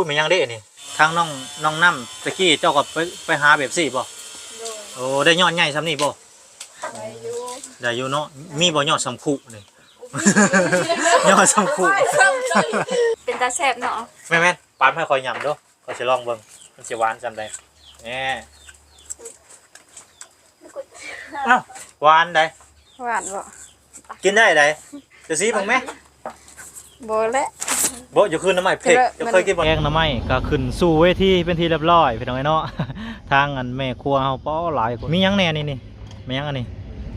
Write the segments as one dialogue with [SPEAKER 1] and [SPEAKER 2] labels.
[SPEAKER 1] ยมันยังเด้นี่ทางน้องน้องน้ำตะกี้เจ้าก็ไปไปหาแบบสี่บ่
[SPEAKER 2] โดย
[SPEAKER 1] โอ้ได้ยอดใหญ่ซ้ำนี่บ่
[SPEAKER 2] ไปอยู่
[SPEAKER 1] ได้อยู่เนาะมีบ่ยอดสำคุนี่ ยอดสำคุ
[SPEAKER 2] เป็นตาแซ่บเนาะ
[SPEAKER 1] แม่แม่นปานให้คอยยำเด้อขอยสิลองเบิ่งมันสิหวานซำใดแหน่อ้าวหวานได้
[SPEAKER 2] หวานบ่
[SPEAKER 1] กินได้ได้จะซีบ้างไหม
[SPEAKER 2] บ่และ
[SPEAKER 1] บ่อยู่คืนน้ำใหม่เผ็ด
[SPEAKER 2] แต่
[SPEAKER 1] จะ
[SPEAKER 2] ว่า
[SPEAKER 1] เคยกินบ่แกงน้ำใหม่ก็ขึ้นสู่เวทีเป็นที่เรียบร้อยพี่น้องไอ้เนาะทางอันแม่ครัวเฮาป้อหลายคนมีหยังแน่นี่นี่มีหยังอันนี้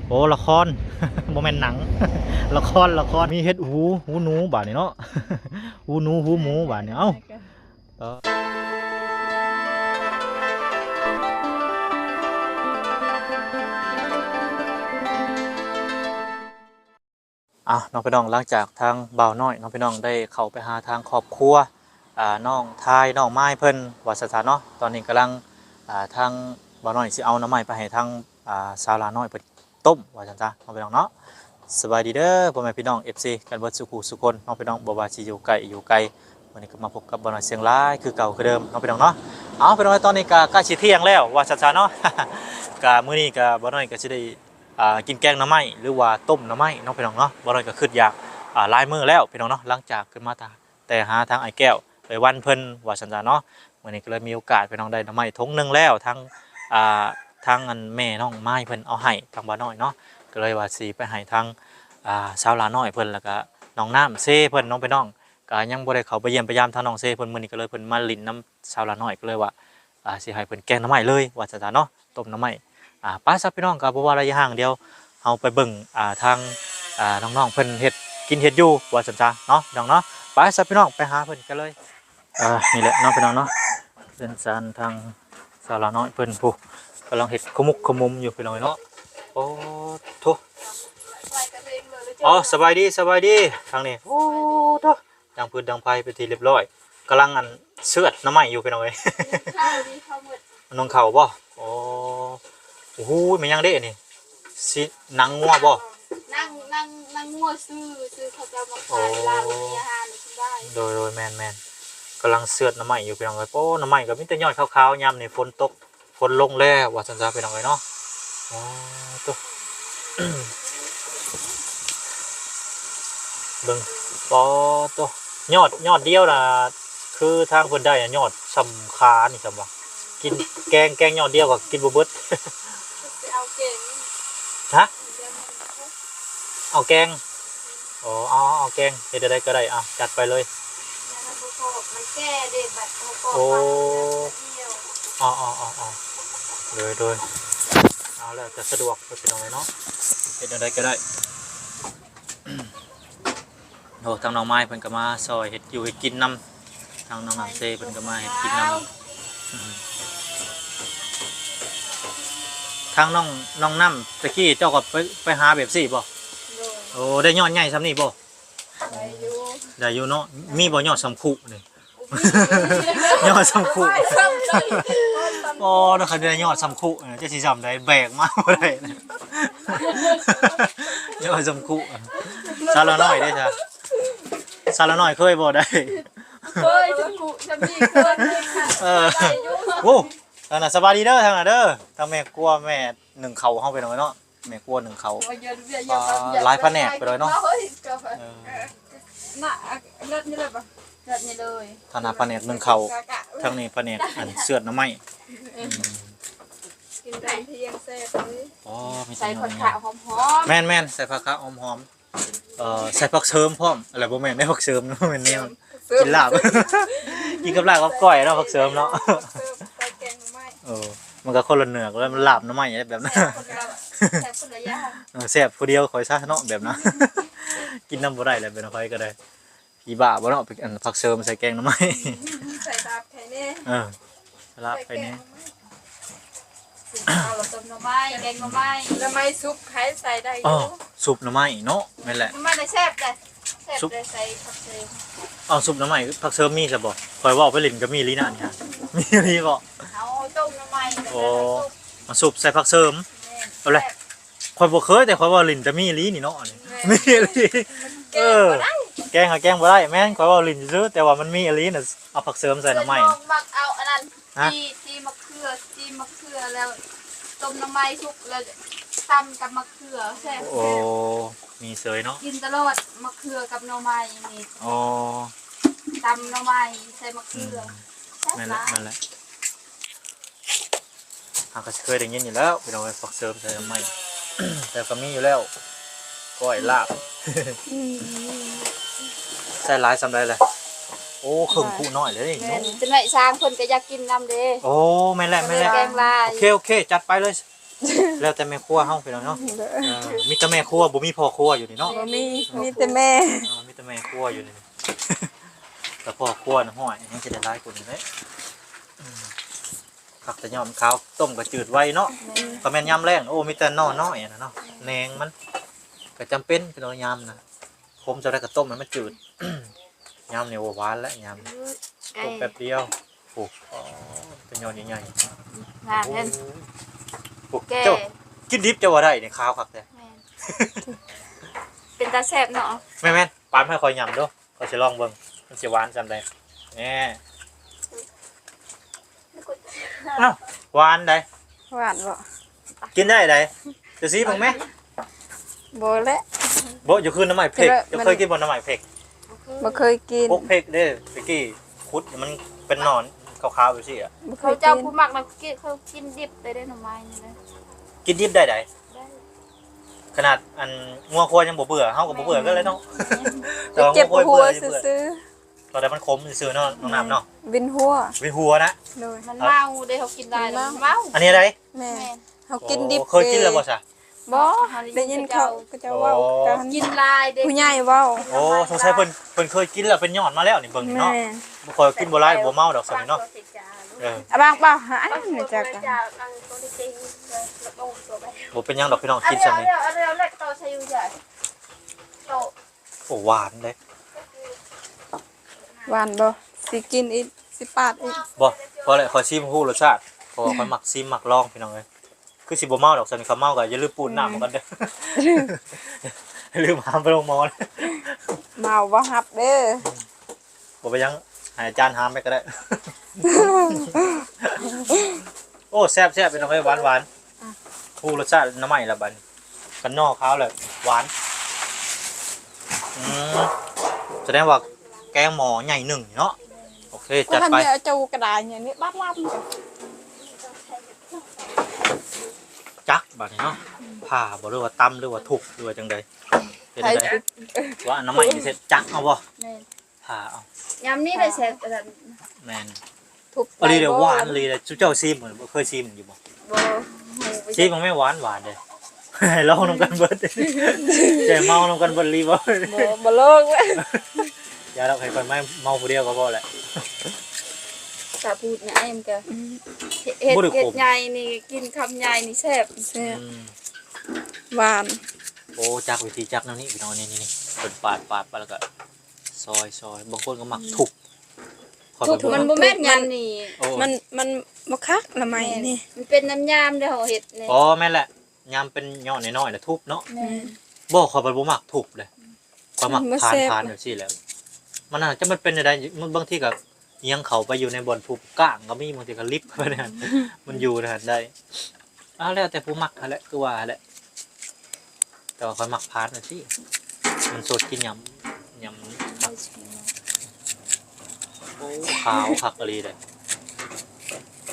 [SPEAKER 1] โอ้ละครบ่แม่นหนัง ละครละครมีเฮ็ดหูหูหนูบาดนี้เนาะหูหนูหูหมูบาดนี้เอ้า อะน้องพี่น้องหลังจากทางบ่าวน้อยน้องพี่น้องได้เข้าไปหาทางครอบครัวอ่าน้องทายน้องไม้เพิ่นวัดสถานเนาะตอนนี้กำลังอ่าทางบ่าวน้อยสิเอาน้ำไม้ไปให้ทางอ่าสาวลาน้อยเพิ่นต้มว่าจังจ้ะน้องพี่น้องเนาะสบายดีเด้อพ่อแม่พี่น้อง FC กันเบิดสุขุสุคนน้องพี่น้องบ่ว่าสิอยู่ไกลอยู่ไกลวันนี้ก็มาพบกับบอลเสียงร้ายคือเก่าคือเดิมน้องพี่น้องเนาะเอาเป็นว่าตอนนี้ก็ใกล้ชิเที่ยงแล้วว่าชัดๆเนาะกะมื้อนี้ก็บ่น้อยก็สิได้ กินแกงน้ำไม้หรือว่าต้มน้ำไม้น้องพี่น้องเนาะบ่น้อยก็ขึ้นอยากลายมือแล้วพี่น้องเนาะหลังจากขึ้นมาตาแต่หาทางไอ้แก้วไปวันเพิ่นว่าชัดๆเนาะวันนี้ก็เลยมีโอกาสพี่น้องได้น้ำไม้ทงหนึ่งแล้วทั้งทางอันแม่น้องไม้เพิ่นเอาให้ทางบ่น้อยเนาะก็เลยว่าสิไปให้ทางอ่าสาวลาน้อยเพิ่นแล้วก็น้องน้ำเซ่เพิ่นน้องพี่น้องก็ยังบ่ได้เขาไปเยี่ยมไปยามทางน้องเซ่เพิ่นมื้อนี้ก็เลยเพิ่นมาลินน้ำชาวละน้อยก็เลยว่าสิให้เพิ่นแกงน้ำไม้เลยว่าจะซะเนาะต้มน้ำไม้ อ่าป้าซับพี่น้องก็บ่ว่าระยะห่างเดียวเฮาไปเบิ่งอ่าทางอ่าน้องๆเพิ่นเฮ็ดกินเฮ็ดอยู่ว่าซั่นจ้ะเนาะพี่น้องเนาะไปซับพี่น้องไปหาเพิ่นกันเลยอ่านี่แหละเน้องพี่น้องเนาะเพิ่นซานทางชาวละน้อยเพิ่นผู้กำลังเฮ็ดขมุกขมุมอยู่พี่น้องเนาะโอ้โถอ๋อสบายดีสบายดีทางนี้โอ้โถดังพื้นดังไฟเป็นทีเรียบร้อยกำลังอันเสือดน้ำไหม้อยู่พี่น้องเอ้ย
[SPEAKER 2] ข้าวดีข้าวหมด
[SPEAKER 1] นองเข่าบ่โอ้ โอ้โหมันยังได้นี่สิหนังงัวบ่
[SPEAKER 2] นั่งนั่งนั่งงัวซื้อซื้อเขาจะมาขายร้านมีอาหารกินได้
[SPEAKER 1] โดยโดยแมนแมนกำลังเสือดน้ำไหม้อยู่พี่น้องเอ้ยโอ้น้ำไหม้ก็มีแต่ยอดขาวๆยามนี่ฝนตกฝนลงแล้วว่าซั่นซะพี่น้องเอ้ยเนาะอ๋อตัวเบิ่งปอตัวยอดยอดเดียวน่ะคือทางเพิ่นได้น่ะยอดสำคานี่ซั่นว่ากินแกงแกงยอดเดียวก็กินบ่เบิด
[SPEAKER 2] ไปเอาเก่ง
[SPEAKER 1] ฮะ
[SPEAKER 2] เดี๋ยวมันทุก
[SPEAKER 1] เอาแกงอ๋อเอาเอาเอาแกงเฮ็ดได้ก็ได้อะจัดไปเลย
[SPEAKER 2] อย่างนั้นพอมันแก้เด็บัดเขาก็
[SPEAKER 1] โอ้
[SPEAKER 2] เที่ยว
[SPEAKER 1] อ๋ออ๋ออ๋ออ๋อเลยเลยเอาแล้วจะสะดวกไปเป็นเอาไว้เนาะเฮ็ดได้ก็ได้โอ้ทางน้องไม้เพิ่นก็มาซอยเฮ็ดอยู่เฮ็ดกินนํทางน้องน้ำเซเพิ่นก็มาเฮ็ดกินนํอื ทางน้องน้องน้ำตะกี้เจ้าก็ไปไปหาแบบสี่บ่
[SPEAKER 2] โดย
[SPEAKER 1] โอ้ได้ยอดใหญ่ซ้ำนี่บ่
[SPEAKER 2] ไปอยู่
[SPEAKER 1] ได้อยู่เนาะมีบ่ยอดสำคุนี่ ยอดสำคุ
[SPEAKER 2] ไปซ้ำเลย
[SPEAKER 1] โอ้ถ้าใครได้ยอดสำคุเนี่ยจะสิจำได้แบกมาบ่ได้นะ ยอดสำคุซาละน้อยได้จ้ะซาละน้อยเคยบ่ได้
[SPEAKER 2] เคยจะกุจะมีเคยเลยค่ะ
[SPEAKER 1] เออ
[SPEAKER 2] ไปอยู่
[SPEAKER 1] โอ้ ทางน่ะสบายดีเด้อทางน่ะเด้อทางแม่กลัวแม่หนึ่งเขาเฮาไปหน่อยเนาะแม่กลัวหนึ่งเขา
[SPEAKER 2] ว่าเย็นเวียนอย่าไปอย่
[SPEAKER 1] หลายแผนกไปเลยเนาะ
[SPEAKER 2] ฮ้ยก็ไป
[SPEAKER 1] เออ
[SPEAKER 2] น่ะเลือดนี่เลยปะเลือดนี่เลย
[SPEAKER 1] ทางน่ะแผนกหนึ่งเขาทางนี้แผนกอันเสือดน้ำไม้
[SPEAKER 2] กินได้เพียงแซ่บเลย
[SPEAKER 1] อ๋อมี
[SPEAKER 2] ใส่
[SPEAKER 1] แต่
[SPEAKER 2] ผัก
[SPEAKER 1] เนื้
[SPEAKER 2] ขา
[SPEAKER 1] อ
[SPEAKER 2] วหอม
[SPEAKER 1] แม่นแม่นใส่ผักกาดหอมหอมๆเอ่อใส่ผักเสริมพร้อมอะไรบ่แม่นได้ผักเสริมเนาะแม่น
[SPEAKER 2] ๆ
[SPEAKER 1] แนวกินลาบ กินกับลาบกับก้อยเนาะผักเสริมเนาะ
[SPEAKER 2] ใส่แกงไม่
[SPEAKER 1] เออ มันก็คนละเนื้อแล้วมันลาบน้ำไม้แบบนั้น
[SPEAKER 2] แซ่บคนละอย่าง
[SPEAKER 1] เออแซ่บผู้เดียวคอยซะเนาะแบบนั้นกินน้ำบ่ได้แล้วเป็นอะไรก็ได้พี่บ้าบ่เนาะไปอันผักเสริมใส่แกงน้ำไม้
[SPEAKER 2] ใส่ดาบไข่เน่
[SPEAKER 1] เออลาบไปนี่
[SPEAKER 2] เอาต้มหน่อไม้แกงหน่อไม้หน่อไม้ซุปไข่ใส่ได้อ
[SPEAKER 1] อ๋อยู่ซุปหน้ำไม้เนาะแม่นแหละ
[SPEAKER 2] หน่อไม้ได้แซ่บเลยแซ่บ
[SPEAKER 1] ซุป
[SPEAKER 2] เลยใส่ผักเสริม
[SPEAKER 1] เอาซุปหน้ำไม้ผักเสริมมีซะบ่คอยเว่าไปลินก็มีลีน่ะนี่ฮะมีลีบ่
[SPEAKER 2] เอาต้ มหน่อไม้แล้ว
[SPEAKER 1] โอ้
[SPEAKER 2] ก็ซุป
[SPEAKER 1] มาซุปใส่ผักเสริมเอาเลยคอยบ่เคยแต่คอยว่าลินจะมีลีนี่เนาะอันนี้มีลี
[SPEAKER 2] เอ
[SPEAKER 1] เอ
[SPEAKER 2] อ
[SPEAKER 1] อแกงหาแกงบ่ได้แม่นข่อยเว้าลิ้นซื่อแต่ว่ามันมีอลีน่ะเอาผักเสริมใส่หน่อไม้
[SPEAKER 2] เพิ่น
[SPEAKER 1] น่ะ
[SPEAKER 2] มักเอาอันนั้น
[SPEAKER 1] ฮะ
[SPEAKER 2] จีจีมะเขือจีมะเขือแล้วต้มน้ำไม้สุกแล้วตำกับมะเขือแซ่บ
[SPEAKER 1] โอ้
[SPEAKER 2] แซ่บ
[SPEAKER 1] มีเสยเนาะ
[SPEAKER 2] กินตลอดมะเขือกับหน่อไม้นี่
[SPEAKER 1] โอ้
[SPEAKER 2] ตำหน่อไม้ใส่มะ
[SPEAKER 1] อื
[SPEAKER 2] เขื
[SPEAKER 1] ม
[SPEAKER 2] อแซ่บ
[SPEAKER 1] นั่น
[SPEAKER 2] ห
[SPEAKER 1] แหละ
[SPEAKER 2] ลาย
[SPEAKER 1] นั่นแหละ หาก็เคยได้ยินอยู่แล้วพี่น้องไอ้ผักเสริมใส่หน่อไม้แต่ก็มีอยู่แล้วก้อยลาบใส่หลายสำไรเลยโอ้เครื่องผู้น้อยเลยนี่
[SPEAKER 2] แม่นจะไหนสร้างเพิ่นก็อยากกินน้ำเด้
[SPEAKER 1] โอ้แม่นแหละแม่นแหละ
[SPEAKER 2] แกงลาย
[SPEAKER 1] โอเคโอเคจัดไปเลย แล้วแต่แม่ครัวเฮาพี่น้องเนาะเออมีแต่แม่ครัวบ่มีพ่อครัวอยู่นี่เนาะ
[SPEAKER 3] บ่มีมีแต่แม่
[SPEAKER 1] อ๋อมีแต่แม่ครัวอยู่นี่แต่พ่อครัวน่ะห้อยยังสิได้หลายกว่านี้เด้อืม ผักแต่ยอมขาวต้มก็จืดไว้เนาะก็แม่นยำแรงโอ้มีแต่น้อน้อยอะนะเนาะแหนงมันก็จำเป็นพี่น้องยำนะผมจะได้ก็ต้มให้มันจืดยำเนี่ยโอ้หวานแล้วยำ
[SPEAKER 2] ไก่
[SPEAKER 1] ต้มแป๊บเดียวโอ้อ๋อเป็นยอดใหญ่
[SPEAKER 2] งาน
[SPEAKER 1] ๆ
[SPEAKER 2] เล่น
[SPEAKER 1] โอ้
[SPEAKER 2] แก่
[SPEAKER 1] เจ้ากินดิบจะว่าได้เนี่ยข้าวคักแต่
[SPEAKER 2] แม่นเป็นตาแซ่บเนาะ
[SPEAKER 1] แม่แม่นปานให้คอยยำเด้วยคอยจะลองเบิ่งมันจะหวานจำได้แหน่ อ้าวหวานได้
[SPEAKER 3] หวานบ่
[SPEAKER 1] กินได้ได้จะซีบ้างไหม
[SPEAKER 3] บ่และ
[SPEAKER 1] โบอยู่คืนน้ำใหม่เผ็ก
[SPEAKER 3] เดี๋
[SPEAKER 1] จะ
[SPEAKER 3] ยวมัน
[SPEAKER 1] เคยกินบนน้ำใหม่เผ็ก
[SPEAKER 3] บ่เคยกิน
[SPEAKER 1] พวกเผ็กเด้อเมื่อกี้คุดมันเป็นหนอนขาวๆอยู่สิอะ
[SPEAKER 3] บ่เค
[SPEAKER 2] เขา
[SPEAKER 3] ย
[SPEAKER 2] เจ้า
[SPEAKER 3] กิน
[SPEAKER 2] ผู้มักนะกินเขากินดิบได้ได้หน่อไม้นี่เลย
[SPEAKER 1] กินดิบได้ได
[SPEAKER 2] ได้
[SPEAKER 1] ขนาดอันงัวควายยังบ่เบื่อเฮาก็บ่เบื่อก็เลยเนาะ
[SPEAKER 3] ไปเจ็บ
[SPEAKER 1] งัวควาย
[SPEAKER 3] หัว
[SPEAKER 1] เบื่อ
[SPEAKER 3] ซื่อ
[SPEAKER 1] ตอนนั้นมันขมซื่อๆเนาะน้องน้ำเนาะ
[SPEAKER 3] ๆวินหัว
[SPEAKER 1] วิหัวนะ
[SPEAKER 3] โดย
[SPEAKER 2] มันเมาได้เขากินได้แล้วมันเมา
[SPEAKER 1] อันนี้อะไร
[SPEAKER 3] แม่
[SPEAKER 2] แม่น
[SPEAKER 3] เฮากินดิบ
[SPEAKER 1] โอ้เคยกินแล้วบ่ซะ
[SPEAKER 3] บ่ได้ยินเขาก็จะเว้ากัน
[SPEAKER 2] กินลายเด็ก
[SPEAKER 3] ผู้ใหญ่เว้า
[SPEAKER 1] โอ้สงสัยเพิ่นเพิ่นเคยกินแล้วเป็นยอดมาแล้วนี่เบิ่ง
[SPEAKER 3] แม่
[SPEAKER 1] เนาะบ่ค่อยกินบ่หลายบ่เมาดอกซั่นเนาะเออ
[SPEAKER 3] อะบางเปล่าหาอันนี้จักกัน
[SPEAKER 1] บ่เป็นหยังดอกพี่น้อง
[SPEAKER 2] อัน
[SPEAKER 1] กิน
[SPEAKER 2] เดีย
[SPEAKER 1] ซั่
[SPEAKER 2] วนอัน
[SPEAKER 1] นี่
[SPEAKER 2] เดียวอันเดียวเล็กโตใช้อยู่ใหญ่โต
[SPEAKER 1] โอ้หวานเด้
[SPEAKER 3] หวานบ่สิกินอีกสิปาดอีก
[SPEAKER 1] บ่พอแล้วขอชิมฮู้รสชาติเพราะว่าข้อยมักซิมมักลองพี่น้องเอ้ยคือสิบ่เมาดอกซั่นเขาเมาก็อย่าลืมปูนน้ำมากันเด้ออย่าลืมหามไปโรงหมอนะ
[SPEAKER 3] เมาบ่ฮับเด้อ
[SPEAKER 1] บ่ไปยังให้อาจารย์หามไปก็ได้ โอ้แซ่บแซ่บเป็นน้องเอ้ยหวานหวานฮู้รสชาติน้ำใหม่ละบัดนี้กันนอกขาวเลยหวานอืมแสดงว่าแก งหมอใหญ่หนึ่งเนาะโอเคจัด
[SPEAKER 3] ท่าน
[SPEAKER 1] ไป
[SPEAKER 3] เนี่ยเอาเจ้ากระดาษอย่างนี้บัดลับจ้ะ
[SPEAKER 1] จักบัดนี้เนาะผ่าบ่หรือว่าตำหรือว่าทุบหรือว่าจังใดเป็น
[SPEAKER 3] ใคร
[SPEAKER 1] จังใดว่าอันน้ำใหม่นี่เสร็จจักเอาบ่
[SPEAKER 2] แม่น
[SPEAKER 1] ผ่าเอา
[SPEAKER 2] ยำนี่เลยแซ่บแต่
[SPEAKER 1] แม่น
[SPEAKER 3] ทุบ
[SPEAKER 1] เอาลีเดี๋ยวหวานเลยเดี๋ยวเจ้าซีมเหมือนบ่เคยซีมอยู่บ่
[SPEAKER 2] บ่
[SPEAKER 1] ซีมันไม่หวานหวานเลยให้ลองนำกันเบิดใจเมานำกันเบิดรีบ่
[SPEAKER 3] บ่บ่เลิกเว้ย
[SPEAKER 1] อย่าเราให้คนไม่เมาผู้เดียวก็พอแหละ
[SPEAKER 2] สาพูดเนี่ยเอ็มก็เห็ด
[SPEAKER 1] บ่ได้ขม
[SPEAKER 2] เห็ดใหญ่นี่กินคำใหญ่นี่แซ่บ
[SPEAKER 3] แซ่บ
[SPEAKER 1] อืม
[SPEAKER 3] หวาน
[SPEAKER 1] โอ้จักวิธีจักแนวนี้พี่น้องนี่นี่นี่เปิดปาดปาดไปแล้วก็ซอยซอยบางคนก็มักทุบข้อย
[SPEAKER 2] ทุก
[SPEAKER 1] ก็
[SPEAKER 2] มันบ่แม่นยำนี่
[SPEAKER 1] โอ้
[SPEAKER 3] มันมันบ่คักละไหมนี่
[SPEAKER 2] มันเป็นน้ำยามเด้อเห็ดนี่
[SPEAKER 1] อ๋อแม่นแหละยามเป็นยอดน้อยๆน่ะทุบเนาะ
[SPEAKER 2] แม่น
[SPEAKER 1] บ่ขอยบ่มักทุบเลยขอยมักทานทานแบบซี่แหล้ว มันน่าจะมันเป็นอะไรมันบางทีก็เอียงเขาไปอยู่ในบ่อนทุบก้างก็มีบางทีก็ลิฟต์ไปเนี่ยมันอยู่นะได้อ้าวแล้วแต่ผู้มักหั่นแหละคือว่าหั่นแหละแต่ว่าคอยมักพาร์ทนะสิมันสดกินยำยำผักโอ้ขาวผักอะไรเลย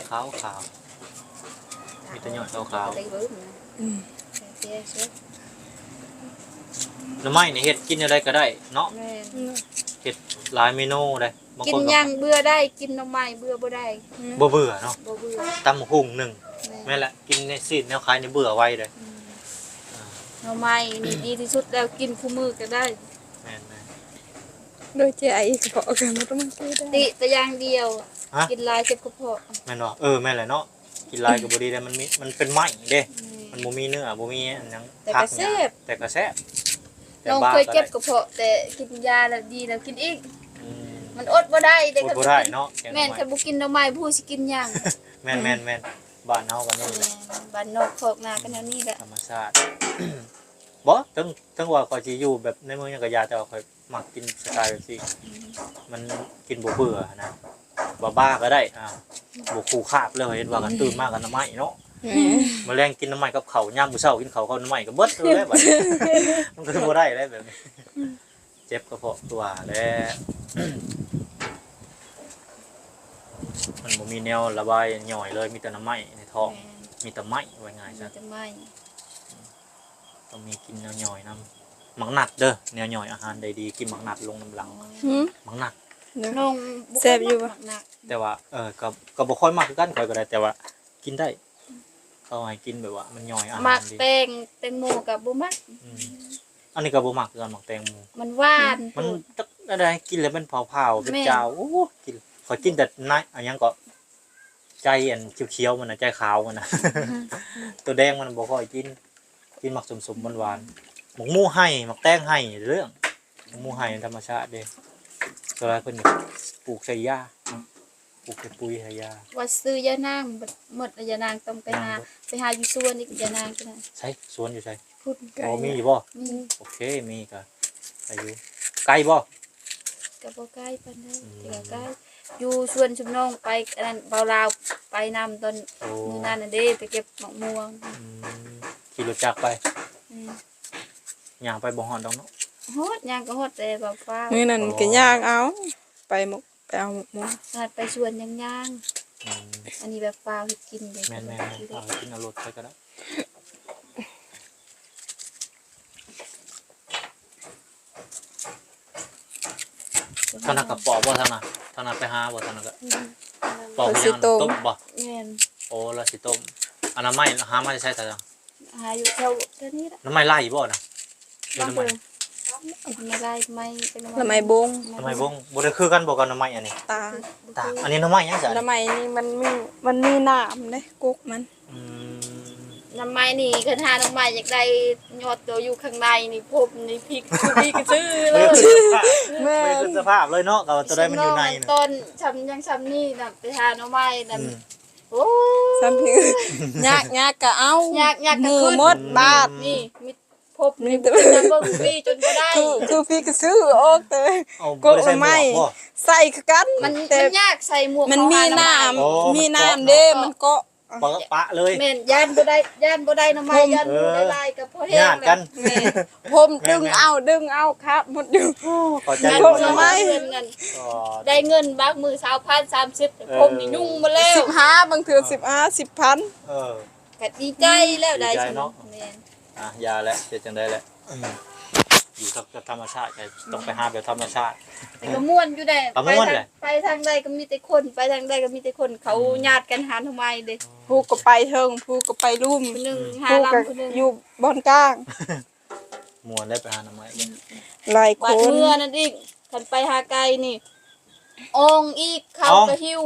[SPEAKER 1] ขาวขาวมีแต่หยอดขาวขาว
[SPEAKER 2] ได้เบิ่งนะ
[SPEAKER 3] อืม
[SPEAKER 2] แซ่บแซ่บ
[SPEAKER 1] ๆน้ำไม้นี่เฮ็ดกินอะไรก็ได้ เนาะ
[SPEAKER 2] แม่น
[SPEAKER 1] เฮ็ด หลายเมนูเลยบาง
[SPEAKER 2] กิ
[SPEAKER 1] คนนก็
[SPEAKER 2] ยังเบื่อได้กินหน่อไม้เบื่อบ่ได้
[SPEAKER 1] บ่เบื่อเนาะ
[SPEAKER 2] บ่เบื่อ
[SPEAKER 1] ตำหุ่งหนึ่ง
[SPEAKER 2] แม่
[SPEAKER 1] แม่นแหละกินในซีดแนวคล้ายในเบื่อไว้เลย
[SPEAKER 2] หน่อไม้นี่ดีที่สุดแล้วกินคู่มือก็ได้
[SPEAKER 1] แม่นแม่น
[SPEAKER 3] โดยใจขอกันบ่ต้องซื้อได้
[SPEAKER 2] ติแต่อย่างเดียว
[SPEAKER 1] ฮะ
[SPEAKER 2] กินหลายเจ็บกระเพาะ
[SPEAKER 1] แม่นบ่เออแม่นแหละเนาะกินลายกับบดีแต่มันมีมันเป็นไหมเด้มันบ่มีเนื้อบ่มีอันหยัง
[SPEAKER 2] แต่
[SPEAKER 1] ผั
[SPEAKER 2] ก็แซ่บ
[SPEAKER 1] แต่ก็แซ่บแต่
[SPEAKER 2] น้อง
[SPEAKER 1] บ้า
[SPEAKER 2] เคยเจ็บก
[SPEAKER 1] ก็
[SPEAKER 2] ระเพาะแต่กินยาแล้วดีแล้วกินอีก
[SPEAKER 1] อื ม
[SPEAKER 2] มันอดบ่ได้เด็ก
[SPEAKER 1] อดบ่ได้เนาะแกงหน่
[SPEAKER 2] แม่
[SPEAKER 1] อนไม้
[SPEAKER 2] คันบ่กินหน่อไม้ผู้สิกินหยัง
[SPEAKER 1] แม่นแม่นแม่นบ้านเฮากันนี่แหละ
[SPEAKER 2] บ้านนอกคอกนากันแนวนี้แหละ
[SPEAKER 1] ธรรมชาติหบ่ถึงถึงว่าข่อยสิอยู่แบบในเมืองยังก็ยาแต่ว่าข่อยมักกินสไตล์แบบนี้มันกินบ่เบื่อนะบ่บ้าก็ได้อ่าบ่คู่คาบเลยเห็นว่ากันตื่นมากันน้ำไม้เนาะ
[SPEAKER 3] แม่
[SPEAKER 1] มื้อแรงกินน้ำไม้กับข้าวยามมื้อเช้ากินข้าวกับน้ำไม้ก็เบิดเลยบัดมันก็บ่ได้แล้วแบบนี้ เจ็บกระเพาะตัวแล้วมันบ่มีแนวระบายย่อยเลยมีแต่น้ำไม้ในท้อง
[SPEAKER 2] แม่น
[SPEAKER 1] มีแต่ไม้ไว้ง่าย
[SPEAKER 2] มั
[SPEAKER 1] ซะ
[SPEAKER 2] นจะไม่
[SPEAKER 1] ต้องมีกินแนวย่อยนำหมักหนัดเด้อแนวย่อยอาหารได้ดีกินหมักหนัดลงน้ำหลัง
[SPEAKER 3] หืม
[SPEAKER 1] หมักหนัด
[SPEAKER 3] เดี๋ยว
[SPEAKER 2] น้อง
[SPEAKER 3] แซ่บอยู่ปะ
[SPEAKER 2] หนัก
[SPEAKER 1] แต่ว่าเออก็ก็บ่ค่อยมักคือกันข่อยก็ได้แต่ว่า กินได้เขาให้กินแบบว่า มันย่อยอา
[SPEAKER 2] มั
[SPEAKER 1] หาร
[SPEAKER 2] ก
[SPEAKER 1] ดี
[SPEAKER 2] แตงแตงโมกับบุมัก
[SPEAKER 1] อืม อันนี้ก็บ่มักคือกันหมักแตงโม
[SPEAKER 2] มันหวาน
[SPEAKER 1] มันจักอะไรกินแล้วมันเผาๆเป็น
[SPEAKER 2] แม่
[SPEAKER 1] เจ้าโอ้กินขอยกินแต่นายอันยังก็ใจอันเขียวๆมันน่ะใจขาวมันน่ะตัวแดงมันบ่ค่อยกิน กินหมักสมๆหวานๆหมกหมูให้หมักแตงให้เรื่องหมกหมูให้ธรรมชาติเด้ตัวไรเพิ่นนี่ปลูกใส่หญ้าปลูกใส่ปุ๋ยใส่หญ้า
[SPEAKER 2] ว่าซื้อยานางเบิดหมดยานางต้องไปหาไปหาอยู่สวนอีกยานางกันนะ
[SPEAKER 1] ใช่สวนอยู่ใช่
[SPEAKER 2] พูด
[SPEAKER 3] ไก่
[SPEAKER 1] อ๋อมีอยู่บ่
[SPEAKER 2] มี
[SPEAKER 1] โอเคมีก็ไปอยู่ไกลบ่
[SPEAKER 2] กับบ่ใกล้ปานใด
[SPEAKER 1] อืม
[SPEAKER 2] แต่ก็ใกล้อยู่ชวนชุมน้องไปอันนั้นเบาลาวไปนำตอน
[SPEAKER 1] โอ้
[SPEAKER 2] มื้อนั้นน่ะเด้ไปเก็บมะม่วง
[SPEAKER 1] อืมขี่รถจักรไป
[SPEAKER 2] อืม
[SPEAKER 1] ย่างไปบ่ฮอดดอกเนาะ
[SPEAKER 2] ฮอดย่างก็ฮอดแต่บ่ฟ้า
[SPEAKER 3] มื้อนั้นก็ย่างเอา ไปหมกไปเอาหมกหมู
[SPEAKER 2] หัดไปชวนย่างย่าง
[SPEAKER 1] อืม
[SPEAKER 2] ๆอันนี้แบบฟ้าเฮ็ดกินเด้
[SPEAKER 1] แม่นแม่นแม่นเอากินเอารถไปก็ได้ ท่านักกับปอบบ่ท่านักท่านักไปหาบ่ท่านักก็ปอบไปยังต้มบ่
[SPEAKER 2] แม่น
[SPEAKER 1] โอ้แล้วสิต้มอันน้ำไม้หามาจะใช้แต่จัง
[SPEAKER 2] หาอยู่แถวเท่านี้ละ
[SPEAKER 1] น้ำไม้ไล่บ่นะหรือ
[SPEAKER 2] ลอง
[SPEAKER 1] น้ำไม้
[SPEAKER 2] เบิ่งไม่ได้ไม่เป็น
[SPEAKER 3] ละไม้บง
[SPEAKER 1] น้ำไม้บงบ่ได้คือกันบ่กับน้ำไม้อันนี้
[SPEAKER 3] ตา
[SPEAKER 1] ตากอันนี้น้ำไม้ยังจ้ะ
[SPEAKER 3] ละไม้นี่มันมีมันมีน้ำเด้กุกมัน
[SPEAKER 1] อืม
[SPEAKER 2] น้ำไม้นี่คันหาน้ำไม้อยากได้ยอดตัวอยู่ข้างในนี่พบนี่พริกคือพริกกระซื้อเล
[SPEAKER 1] ไม่
[SPEAKER 2] ย
[SPEAKER 1] ได้คือสภาพ
[SPEAKER 3] แม่
[SPEAKER 1] ไม่ได้คือสภาพเลยเนาะก็จะได้มันอยู่ในน่ะ
[SPEAKER 2] ต้นช้ำยังช้ำนี่น่ะไปหาน้ำไม้น่ะ
[SPEAKER 1] อืม
[SPEAKER 2] โอ้
[SPEAKER 3] ซ้ำพี่ยากยากก็เอา
[SPEAKER 2] ยากยากก็
[SPEAKER 3] มือ
[SPEAKER 2] ขึ้น
[SPEAKER 3] หมดบาท
[SPEAKER 2] นี่มีพบ
[SPEAKER 3] มี
[SPEAKER 2] นี่
[SPEAKER 3] แต่
[SPEAKER 2] จะเบิ่งปีจนบ่ได้
[SPEAKER 3] คือคือพี่ก็ซื้อออกแต่
[SPEAKER 1] เอา
[SPEAKER 3] ก็
[SPEAKER 1] บ่ได้ใส่หมว
[SPEAKER 3] ไม่
[SPEAKER 1] กบ่
[SPEAKER 3] ใส่คือกัน
[SPEAKER 2] มัน
[SPEAKER 3] แต่
[SPEAKER 2] มันยากใส่หมวก
[SPEAKER 3] มันมี
[SPEAKER 2] เข้าหา
[SPEAKER 3] น้
[SPEAKER 1] โอ้ำ
[SPEAKER 3] มี
[SPEAKER 1] มันเกาะ
[SPEAKER 3] น้ำเด้มันก็
[SPEAKER 1] ปะปะเลย
[SPEAKER 2] แม่นย่านบ่ได้ย่านบ่ได้น้ำไม้
[SPEAKER 3] ผม
[SPEAKER 2] ย่านบ่ได้ลายกับพ่อแห้ง
[SPEAKER 1] ญาติกัน
[SPEAKER 3] แม่ผมดึงเอาดึงเอาครับหมดอยู่
[SPEAKER 1] เข้าใจ
[SPEAKER 2] งาน
[SPEAKER 1] อยู่
[SPEAKER 3] โทษ
[SPEAKER 2] บ่
[SPEAKER 3] นะ
[SPEAKER 2] ได้
[SPEAKER 3] ไม่
[SPEAKER 2] เงินเงิน
[SPEAKER 1] ก็
[SPEAKER 2] ได้เงินบางมือ20,000 30แต่ผมนี่ยุ่งมาแล้ว
[SPEAKER 3] สิบห้าบางเทือสิบห้าสิบพัน
[SPEAKER 1] เออ
[SPEAKER 2] ก็ดีใจแล้วได้
[SPEAKER 1] ดีใจ
[SPEAKER 2] ส
[SPEAKER 1] เนาะ
[SPEAKER 2] แม่น
[SPEAKER 1] อะยาแล้วเฮ็ดจังได๋แหละอืมอยู่กับธรรมชาติไงต้องไปหาแบบธรรมชาติ
[SPEAKER 2] แต่ก็ม่วนอยู่ได้
[SPEAKER 1] ก็
[SPEAKER 2] ไป
[SPEAKER 1] ม่วน
[SPEAKER 2] ทาง
[SPEAKER 1] แหละ
[SPEAKER 2] ไปทางใดก็มีแต่คน ไปทางใดก็มีแต่คนเขาญาติกันหาทำไมเด้
[SPEAKER 3] ผู้ก็ไปเทิงผู้ก็ไปรุ่ม
[SPEAKER 2] คนหนึงหา
[SPEAKER 3] ผู้ก็
[SPEAKER 2] ลำคนหนึง
[SPEAKER 3] อยู่บอนกลาง
[SPEAKER 1] มวนได้ไปหาหน่อไม้เลย
[SPEAKER 3] หลายค
[SPEAKER 2] วัด
[SPEAKER 3] น
[SPEAKER 2] เมื่อนั่นอีกคันไปหาไกลนี่องค์อีกเขาก็หิว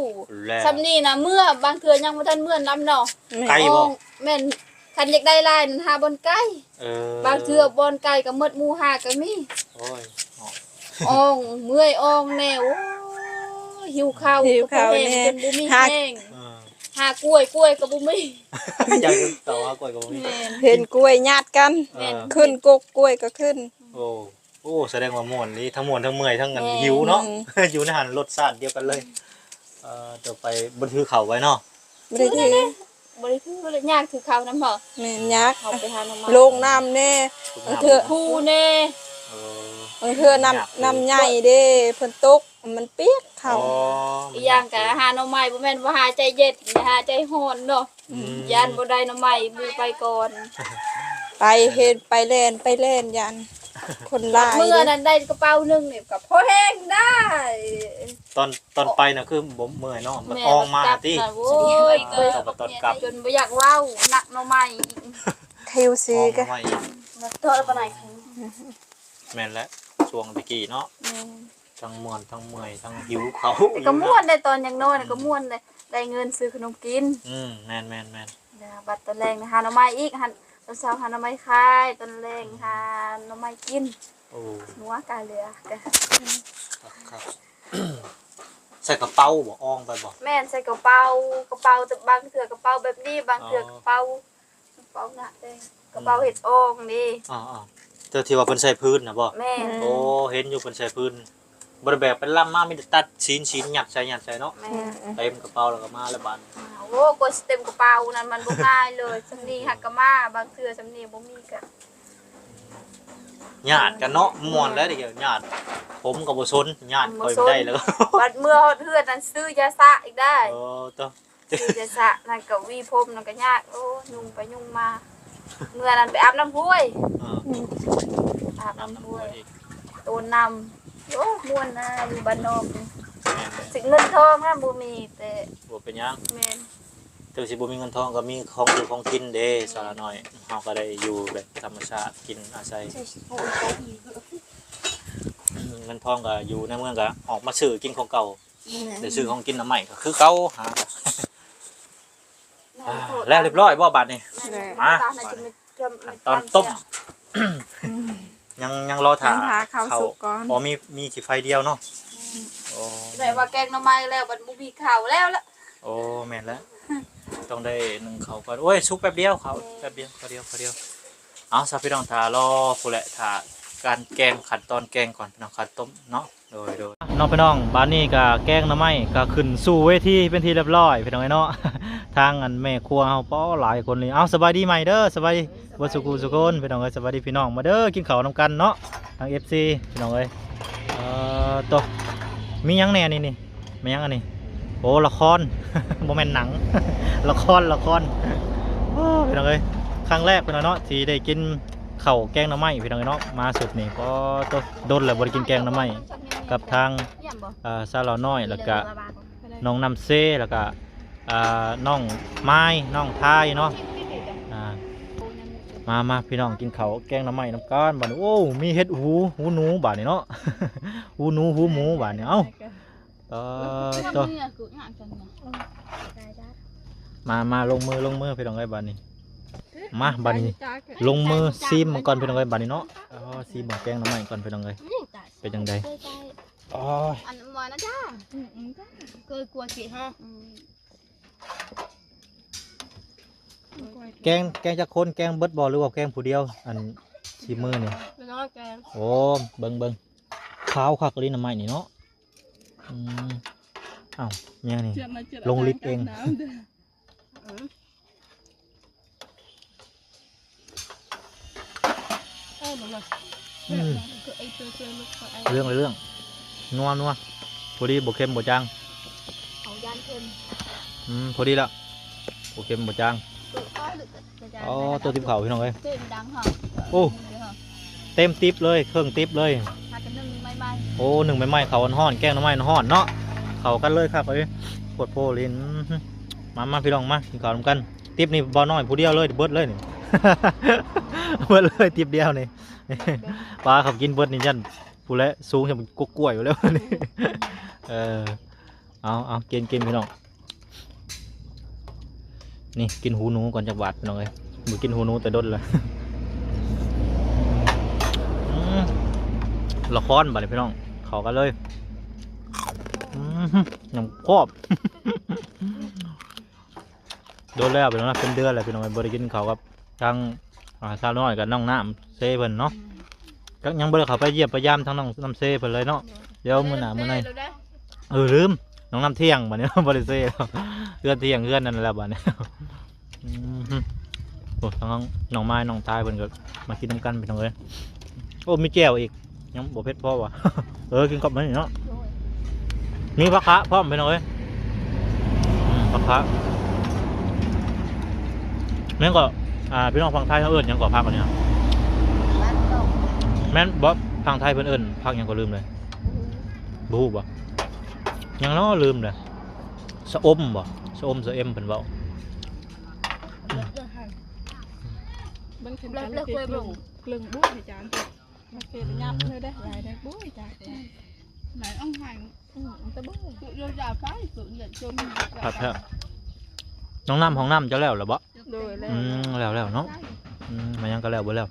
[SPEAKER 1] แล้ว
[SPEAKER 2] ซำนี่นะเมื่อบางเทื่อยังบ่ทันเมื่อนํเนาะ
[SPEAKER 1] ไกล บ่
[SPEAKER 2] องค์แม่นคันอยากได้ลายนั่นหาบอนไกล
[SPEAKER 1] เออบา
[SPEAKER 2] งเทื่อบอนไกลก็หมดหมู่หาก็มี
[SPEAKER 1] โอ้ยอ๋อ
[SPEAKER 2] องค์เมื่อยองค์แน่โอ้ยหิวข้าว
[SPEAKER 3] หิวข้าว
[SPEAKER 2] ก็บ่
[SPEAKER 3] แน่
[SPEAKER 2] แห้งจนบ่มี
[SPEAKER 3] หา
[SPEAKER 2] แห้ง
[SPEAKER 1] เออ
[SPEAKER 2] หากล้วยกล้วยก็บ่มี
[SPEAKER 1] อยากจะต่อว่ากล้วยกับบ่มี
[SPEAKER 2] แม่น
[SPEAKER 3] เห็นกล้วยญาติกัน
[SPEAKER 1] เออ
[SPEAKER 3] ขึ้นกกกล้วยก็ขึ้น
[SPEAKER 1] โอ้โอ้แสดงว่าม่วนนี้ทั้งม่วนทั้งเมื่อยทั้งกัน
[SPEAKER 2] แม่
[SPEAKER 1] หิวเนาะ
[SPEAKER 3] อืม
[SPEAKER 1] อยู่ในหันรสชาติเดียวกันเลยเอ่อต่อไปบันทึกเขาไว้เนาะ
[SPEAKER 3] ไม่ได้ถือ
[SPEAKER 2] บ่ได้ถือเลยยากถือข้าวน้ำบ่
[SPEAKER 3] แม่นยักษ์
[SPEAKER 2] เขาไปหาน้ำมัน
[SPEAKER 3] ลงน้ำแน่
[SPEAKER 1] ถูก
[SPEAKER 3] เออ
[SPEAKER 1] น้ำ
[SPEAKER 3] เถอะ
[SPEAKER 2] คู่แน่
[SPEAKER 1] เออ
[SPEAKER 3] บางเทื่อน้ำน้ำใหญ่เด้เพิ่นตก มันเปียก
[SPEAKER 1] อ๋
[SPEAKER 3] เขา
[SPEAKER 1] อ
[SPEAKER 2] อีกอย่างก็หาหน่อไม้บ่แม่นว่าหาใจเย็นหาใจร้อนเนาะ
[SPEAKER 1] อืม
[SPEAKER 2] ยานบ่ได้หน่อไม้มือไปก่อน
[SPEAKER 3] ไปเฮ็ดไปเล่นไปเล่นยัน คนหลาย
[SPEAKER 2] เมื่อ
[SPEAKER 3] เด้
[SPEAKER 2] นั้นได้กระเป๋าหนึงนี่ก็พอแห้งได้
[SPEAKER 1] ตอนตอนไปน่ะคือบ่เมื่อยเนาะมัน
[SPEAKER 2] แม่
[SPEAKER 1] ออกมา
[SPEAKER 2] จับ
[SPEAKER 1] ติ
[SPEAKER 2] น่ะโว้ย
[SPEAKER 1] เออเอาไปตอนกลับ
[SPEAKER 2] จนบ่อยากเว้าหนักหน่อไม้อีก
[SPEAKER 3] คิวซี
[SPEAKER 1] ออก
[SPEAKER 3] ก็
[SPEAKER 1] มาอีก
[SPEAKER 2] โทษปานไหน
[SPEAKER 1] แม่นแล้วช่วงตะกี้เนาะ ทั้งม่วนทั้งเมื่อยทั้งหิวเขา
[SPEAKER 2] แต่ก็ม่วนได้ตอนยังน้อยน่ะก็ม่วนได้ได้เงินซื้อขนมกิน
[SPEAKER 1] อืมแม่นแม่นแม่น
[SPEAKER 2] เดี๋ยวบัดตอนแรงนะหาหน่อไม้อีกหันตอนเช้าหาหน่อไม้ขายตอนแรงหาหน่อไม้กิน
[SPEAKER 1] โอ้
[SPEAKER 2] หัวกายเหลือก็
[SPEAKER 1] ครับครับใส่กระเป๋าบ่อองไปบ่
[SPEAKER 2] แม่นใส่กระเป๋ากระเป๋าแต่บางเถื่อกระเป๋าแบบนี้บางเถื่อ
[SPEAKER 1] อ๋อ
[SPEAKER 2] กระเป๋ากระเป๋าหนักเลยกระเป๋าเห็ดโอ่งนี่
[SPEAKER 1] อ๋ออ๋อเจ้าที่ว่าเพิ่นใส่พื้นน่ะบ่
[SPEAKER 2] แม่น
[SPEAKER 1] โอ้เห็นอยู่เพิ่นใส่พื้น บ่ได้แบกเป็นลำมามีแต่ตัดชิ้นๆหยัดใส่หยัดใส่เนาะ
[SPEAKER 2] แม่น
[SPEAKER 1] เต็มกระเป๋าแล้วก็มาแล้วบาด
[SPEAKER 2] โอ้กดเต็มกระเป๋านั้นมันบ่ง่ายเลยสำนีหักกะมาบางเทื่อสำนีบ่มีก็
[SPEAKER 1] หยาดกันเนาะม่วนแล้วเดี๋ยวหยาดผมก็บ่สนหยาดค่อยบ่ได้แล้วก็
[SPEAKER 2] บัดเมื่อฮอดเฮือนนั้นซื้อยาสะอีกได้
[SPEAKER 1] โอ้ตัว
[SPEAKER 2] ซื้อยาสะนั่นก็วีผมนั่นก็ยากโอ้ยุ่งไปยุ่งมาเมื่อนั้นไปอาบน้ำห้วย
[SPEAKER 1] อ่า
[SPEAKER 2] อาบ
[SPEAKER 1] น้ำ
[SPEAKER 2] น้ำ
[SPEAKER 1] น้ำ
[SPEAKER 2] ห้วย
[SPEAKER 1] อีก
[SPEAKER 2] ตูนนำ โอ้ม่วนนะอยู่บ้านนอกนี่
[SPEAKER 1] แม่น
[SPEAKER 2] สิเงินทองนะบ่มีแต่
[SPEAKER 1] ๆบ่เป็นหยัง
[SPEAKER 2] แม่น
[SPEAKER 1] ถึงสิบ่มีเงินทองก็มีของอยู่ของกินเด้สาระน้อยเฮาก็ได้อยู่แบบธรรมชาติกินอาศัยเงินทองก็อยู่ในเมืองก็ออกมาซื้อกินของเก่าได้ซื้อของกินน้ำใหม่ก็คือเก่าหาอ่าแล้วเรียบร้อยบ่บัดนี้มาตอนต้ม ยังยังรอ
[SPEAKER 3] ทา
[SPEAKER 1] ถ่า
[SPEAKER 3] ทาข้าวสุกก่อน
[SPEAKER 1] อ๋อมีมีขีไฟเดียวเนาะโอ้
[SPEAKER 2] ได้ว่าแกงหน่อไม้แล้วบัดบ่มีข้าวแล้วละ
[SPEAKER 1] โอ้แม่นแล้วต้องได้หนึ่งเขาก่อนโอ้ยชุกแป๊บเดียวเขาแป๊บเดียวเขาเดียวเขาเดียวเอาซะพี่น้องทารอผู้แหละทาการแกงขัดตอนแกงก่อนพี่น้องขัดต้มเนาะ โดยโดยน้องพี่น้องบ้านนี้ก็แกงน้ำไม้ก็ขึ้นสู่เวทีเป็นที่เรียบร้อยพี่น้องไอ้เนาะทางอันแม่ครัวเฮาป้อหลายคนเลยเอาสบายดีไหมเด้อสบายดีบ่สุขุสุคนพี่น้องเอ้ยสบายดีพี่น้องมาเด้อกินข้าวนำกันเนาะทาง FC พี่น้องเอ้ยเอ่อตวมียังแน่นี่นี่มียังอันนี้โอ้ละครโมเมนต์หนัง ละครละครพี่น้องเอ้ยครั้งแรกพี่น้องเนาะที่ได้กินข้าวแกงน้ำไม้พี่น้องเอ้ยเนาะมาสุดนี่ก็ตัวโดนแล้วบ่ได้กินแกงน้ำไม้ กับทางอ่าซาลาน้อยแล้วก็น้องน้ำเซแล้วก็อ่าน้องไม้น้องทายเนาะอ่ามามาพี่น้องกินเขาวแกงหน้ำไม้น้ำก้านบาดนี้โอ้ มีเห็ดหูหูหนูบาดนี้เนาะ หูหนูหูหมูบาดนี้เอ้าต่อต่อมามาลงมือลงมือพี่น้องไอ้ยบาดนี้ มาบาดนี้ ลงมือซีมมันก่อนพี่น้องไอ้ยบาดนี้เนาะอ๋อซีมแกงหน้ำไม้ก่อนพี่น้องไอ้ยเป็นยังไง อ๋อ
[SPEAKER 2] อันมอยนะจ้าเคยกลัวสิฮะ
[SPEAKER 1] แกงแกงจะคนแกงเบิดบอหรือว่าแกงผู้เดียว อันซีมือนี่
[SPEAKER 2] เป็นน้อยแกง
[SPEAKER 1] โอ้เบิ่งเบิ่งขาวคักลิ้นน้ำไม้นี่เนาะอืมอ้าวเนี่ยนี่ลงลิฟต์เองอืมเรื่องอะไรเรื่อง นัวนัวพอดีบวเค็มบวจาง
[SPEAKER 2] เอายานเค็ม
[SPEAKER 1] อืมพอดีละบวเค็มบวจางอ๋อตัวทิพเขาพี่น้องเอ้ย
[SPEAKER 2] เต็มดังค่ะ
[SPEAKER 1] โอ้เต็มติปเลยเครื่องติปเลย
[SPEAKER 2] หากันนึ่งไม่ไม่
[SPEAKER 1] โอ้หนึ่งใบไม้เขาห่อนๆแกงหน้ำไม้ห่อนเนาะเขากันเลยครับเอ้ยปวดโพลินอื้อหือมามาพี่น้องมากินข้าวนำกันติปนี่บอน้อยผู้เดียวเลยเบิดเลยนี่เบิดเลยติปเดียวนี่ปลาขับกินเบิดนี่ยัน ผู้และสูงจะมันกกล้วยอยู่แล้วนี่เออเอาเอากินกินพี่น้องนี่กินหูหนูก่อนจากบาดพี่น้องเลยมือกินหูหนูแต่ด้นเลยอืมละครบัดนี้พี่น้องเขากันเลยอืมยำครอบโดนแล้วพี่น้องนะเป็นเดือนแล้วพี่น้องบริกินเขากับทางอ่าสาวน้อยกับน้องน้ำเซเพิ่นเนาะ ก็ยังบริเขาไปเยี่ยมไปยามทั้งน้องน้ำเซเพิ่นเลยเนาะเดี๋ยวมื้อหน้ามื้อไหนเออลืมน้องน้ำเที่ยงบัดนี้บริเซแล้วเพื่อนเที่ยงเพื่อนนั่นแหละบัดนี้อืมโอ้ทั้งน้องน้องไม้น้องตายเพิ่นก็มากินน้ำกันพี่น้องเลยโอ้มีแก้วอีกยังบ่เผ็ดพอวะ เออกินกับมันนี่เนาะมีผักคะพร้อมพี่น้องเอ้ยอืมผักคะแม่นก็อ่าพี่น้องฟังไทยเขาเอิ้นหยังก่อพักกันเนี่ย แม่นบ่ฟังไทยเพิ่นเอิ้นพักหยังก็ลืมเลยบฮู้บ่หยังเนาะลืมเลยสะอมบ่สะอมสะเอ็มเพิ่นเว้า
[SPEAKER 4] bên trên
[SPEAKER 2] Lớp
[SPEAKER 4] bàn
[SPEAKER 2] lớp
[SPEAKER 4] kia
[SPEAKER 2] quê
[SPEAKER 4] lưng
[SPEAKER 2] bụng.
[SPEAKER 4] lưng bút thì chán mà kia nó nhấp nơi đây lại đây bút thì chán này ông hành ừ, ông ta bút tự vô ra phái tự nhận cho mình
[SPEAKER 1] ครับครับน้องน้ำของน้ำจะแล้วเหรอบ่
[SPEAKER 4] rồi
[SPEAKER 1] อื
[SPEAKER 4] lên
[SPEAKER 1] มแล้วแล้วเนาะอืมมันยังก็แล้วบ่แล้ว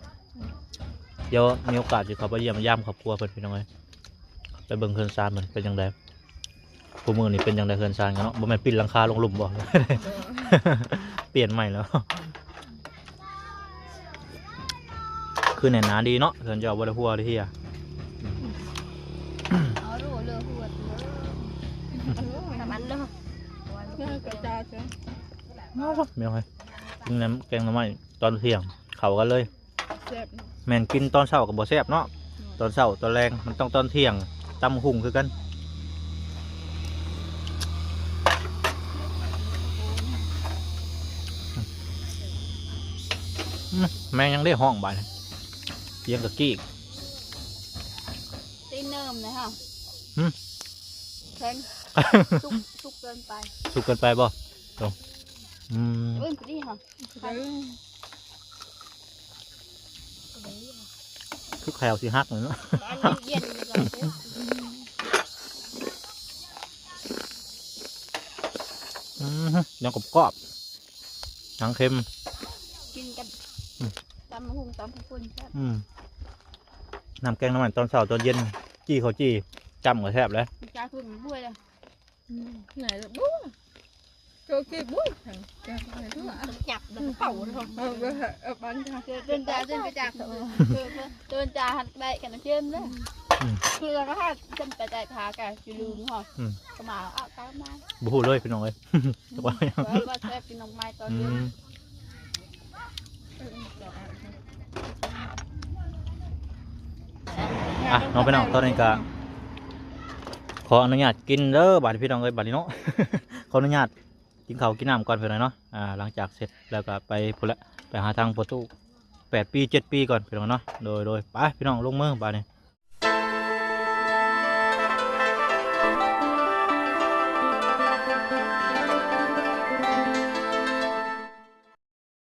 [SPEAKER 1] เดี๋ยวมีโอกาสจะเข้าไปเยี่ยมยามครอบครัวเพิ่นพี่น้องเอ้ยไปเบิ่งเฮือนซานมันเป็นจังไดผู้มือนี่เป็นจังไดเฮือนซานกันเนาะบ่แม่นปิดหลังคาลงหลุมบ่ เปลี่ยนใหม่แล้ว คือแน่นหนาดีเนาะเพิ่นจะเอาบ่ได้หัวได้เฮีย
[SPEAKER 2] เอาลูกเรือหัวทำอันเด้อ
[SPEAKER 4] เนื้อกระจาจ้ะ
[SPEAKER 1] ไม่เอาไปกินน้ำแกงหน่อไม้ตอนเที่ยงเข้ากันเลย
[SPEAKER 4] แซ่บ
[SPEAKER 1] แม่นกินตอนเช้ากับบ่แซ่บเนาะตอนเช้าตอนแรงมันต้องตอนเที่ยงตำหุ่งคือกันอืมแม่งยังได้ห้องบาดนี้เสียงกะกี้
[SPEAKER 2] ตีเนิ่มนะฮะ
[SPEAKER 1] หืม
[SPEAKER 2] แข็งสุกสุกเกินไป
[SPEAKER 1] สุกเกินไปบ่ตรงอืม
[SPEAKER 2] เอ้ยกูดีฮะ
[SPEAKER 4] เออ
[SPEAKER 1] คือแขวสิฮักเลยเนาะ
[SPEAKER 2] อันเย็นๆอยู่ก่อนเด้อ
[SPEAKER 1] อืมยังกรอบกรอบๆหนังเค็ม
[SPEAKER 2] กินกัน
[SPEAKER 1] อืม
[SPEAKER 2] ตำหุงตำข้าวปุ้นครับ
[SPEAKER 1] อืมน้ำแกงน้ำมันตอนเช้าตอนเย็น จี้เขาจี้จำก็แทบแล้ว
[SPEAKER 2] จ้าคุณบุ้ยเลย
[SPEAKER 4] ไหนล่ะบุ้ยโจกี้ บุ้ยแกไหนทั่ว
[SPEAKER 2] จับแล้วก็เป่าเลย
[SPEAKER 4] เออเออบันค่ะ
[SPEAKER 2] เดินจ้าเดินไปจ้าเดินจ้าหันได้กันเช่นเลยคือเราก็ถ้าจำไปใจพากันจะลืมหรอก็มาเอาตามมา
[SPEAKER 1] บูฮูเลยพี่น้องเลยว่า
[SPEAKER 2] ว่าแซ่บกินนมไม้ตอน
[SPEAKER 1] อื
[SPEAKER 2] เย็น
[SPEAKER 1] มอะน้องพี่น้องตอนนี้ก็ขออนุญาตกินเด้อบาดพี่น้องเลยบาดนี้เนาะขออนุญาต กินข้าวกินน้ำก่อนเพื่อนหน่อยเนาะอ่าหลังจากเสร็จแล้วก็ไปพุ่นละไปหาทางประตูแปดปีเจ็ดปีก่อนพี่น้อนเนาะโดยโดยไปพี่น้องลงมือบานนี้